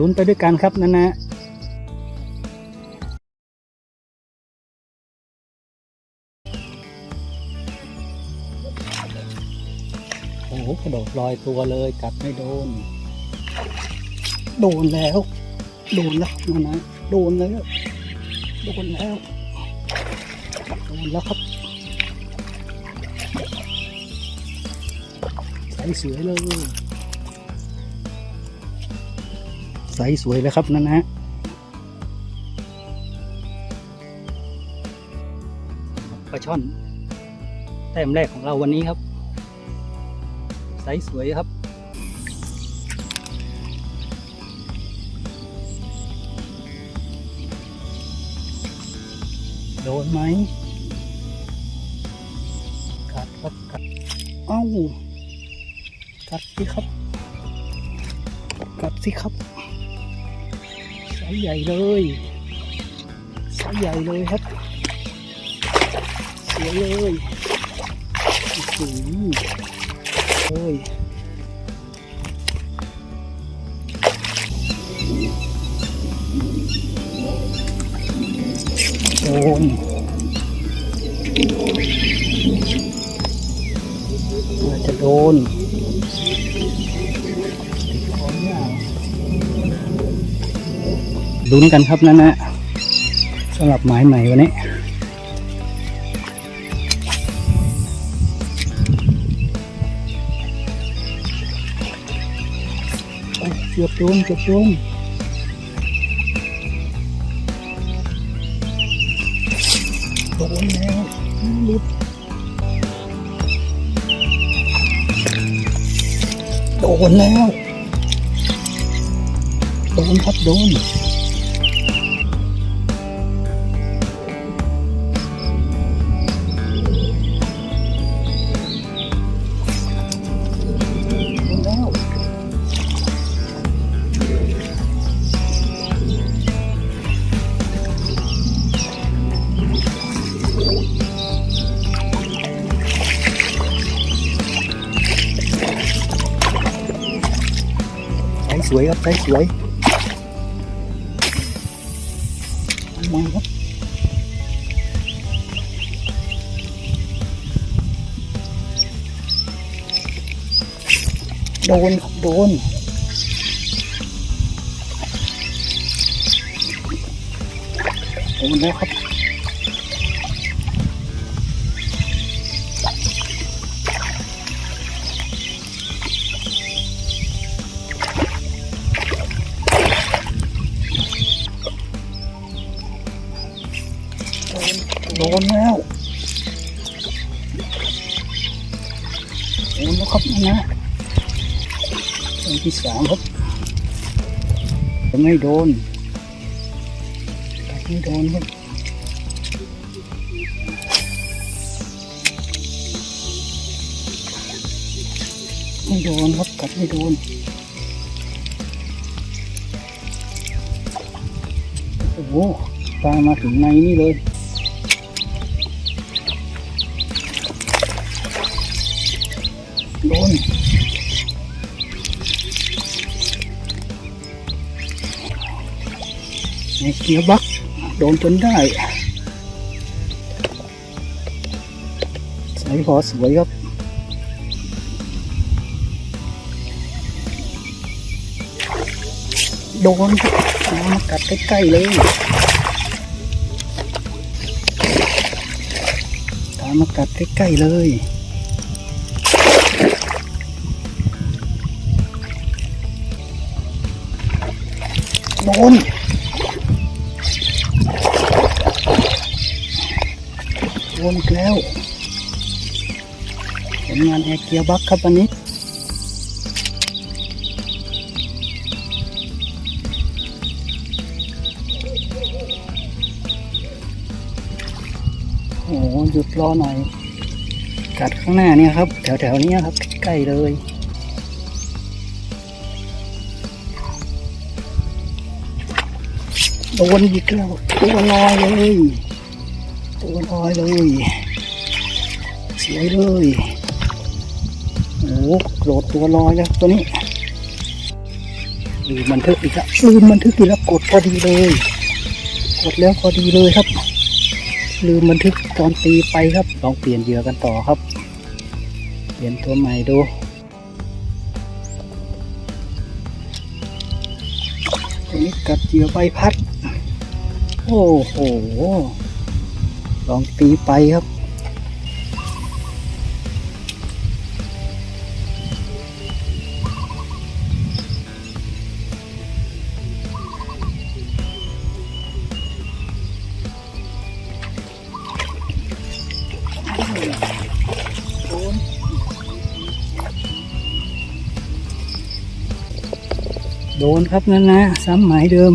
ลุ้นไปด้วยกันครับนั่นนะโอ้โหกระโดดลอยตัวเลยกัดไม่โดน โดนแล้ว โดนแล้วนั่นนะโดนแล้วโดนแล้วโดนแล้วครับใสสวยเลย ใสสวยเลยครับนั่นนะฮะปลาช่อน แต้มแรกของเราวันนี้ครับ ใสสวยครับโดนไหมกัดครับกัดเอ้ากัดสิครับ กัดสิครับายใหญ่เลยสายใหญ่เลยครับสวยเลยโอ้โหเฮ้ยโดนน่าจะโดน ลุ้นกันครับนั่นนะสำหรับหมายใหม่วันนี้เกือบโดนเกือบโดนโดนแล้วหลุดโดนแล้ว โดนครับโดน สวยครับใสสวยมองครับโดนครับโดนโดนแล้วครับ โดนแล้วโดนแล้วครับนะตัวที่สามครับจะไม่โดนไม่โดนครับไม่โดนครับกัดไม่โดนโอ้โหตามมาถึงในนี่เลย ไอ้เกียร์บักโดนจนได้ใส่พอสวยครับโดนครับเอามากัดใกล้ๆเลยตามมากัดใกล้ๆเลยโดน โดนอีกแล้วผลงานแอร์เกียร์บัคครับวันนี้โอ้โหหยุดรอหน่อยกัดข้างหน้าเนี่ยครับ แถวๆนี้ครับ ใกล้ๆเลยโดนอีกแล้วตัวลอยเลย ตัวลอยเลย สวยเลยโอ้โหโกรธตัวลอยแล้วตัวนี้ลืมบันทึกอีกแล้วลืมบันทึกอีกแล้วกดพอดีเลย กดแล้วพอดีเลยครับ ลืมบันทึกตอนตีไปครับลองเปลี่ยนเหยื่อกันต่อครับ เปลี่ยนตัวใหม่ดูตัวนี้กัดเหยื่อใบพัด โอ้โห ลองตีไปครับ โดนครับนั่นนะ ซ้ำหมายเดิม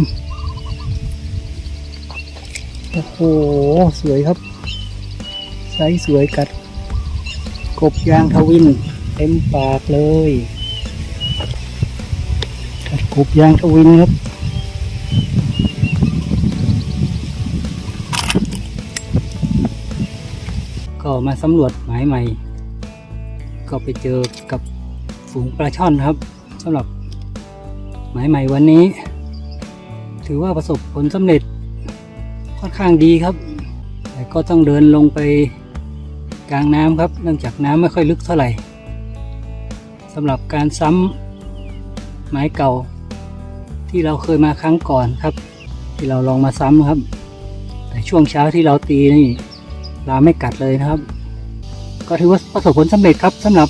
อ้โห สวยครับไซส์สวยกัด กบยางทวิน เต็มปากเลยกัดกบยางทวินครับก็มาสำรวจหมายใหม่ ก็ไปเจอกับฝูงปลาช่อนครับสำหรับหมายใหม่วันนี้ ถือว่าประสบผลสำเร็จ ค่อนข้างดีครับ แต่ก็ต้องเดินลงไปกลางน้ำครับ เนื่องจากน้ำไม่ค่อยลึกเท่าไหร่สำหรับการซ้ำหมายเก่า ที่เราเคยมาครั้งก่อนครับ ที่เราลองมาซ้ำครับ แต่ช่วงเช้าที่เราตีนี่ปลาไม่กัดเลยนะครับ ก็ถือว่าประสบผลสำเร็จครับสำหรับ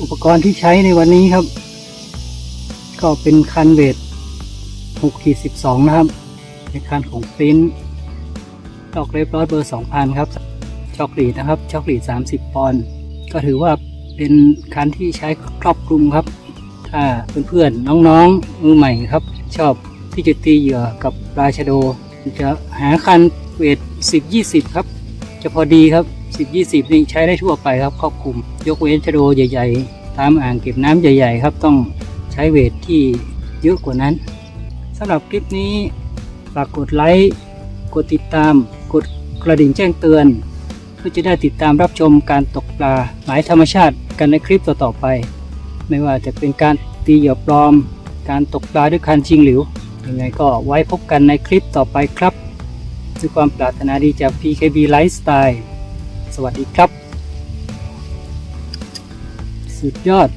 อุปกรณ์ที่ใช้ในวันนี้ครับ ก็เป็นคันเวท6ขีด12 นะครับ เป็นคันของปริ้นดอกเรฟร้อยเบอร์ 2,000 ครับช็อกลีดนะครับช็อกลีด 30 ปอนด์ก็ถือว่าเป็นคันที่ใช้ครอบคลุมครับ ถ้าเพื่อนๆน้องๆมือใหม่ครับ ชอบที่จะตีเหยื่อกับปลาชโด จะหาคันเวท10 20 ครับ จะพอดีครับ 10 20 นี่ใช้ได้ทั่วไปครับครอบคลุม ยกเว้นชโดใหญ่ ๆ ตามอ่างเก็บน้ำใหญ่ ๆ ครับ ต้องใช้เวทที่เยอะกว่านั้นสำหรับคลิปนี้ ฝากกดไลค์กดติดตาม กดกระดิ่งแจ้งเตือน เพื่อจะได้ติดตามรับชมการตกปลาหมายธรรมชาติกันในคลิปต่อๆไป ไม่ว่าจะเป็นการตีเหยื่อปลอม การตกปลาด้วยคันชิงหลิวยังไงก็ไว้พบกันในคลิปต่อไปครับด้วยความปรารถนาดีจาก PKB Lifestyle สวัสดีครับ สุดยอด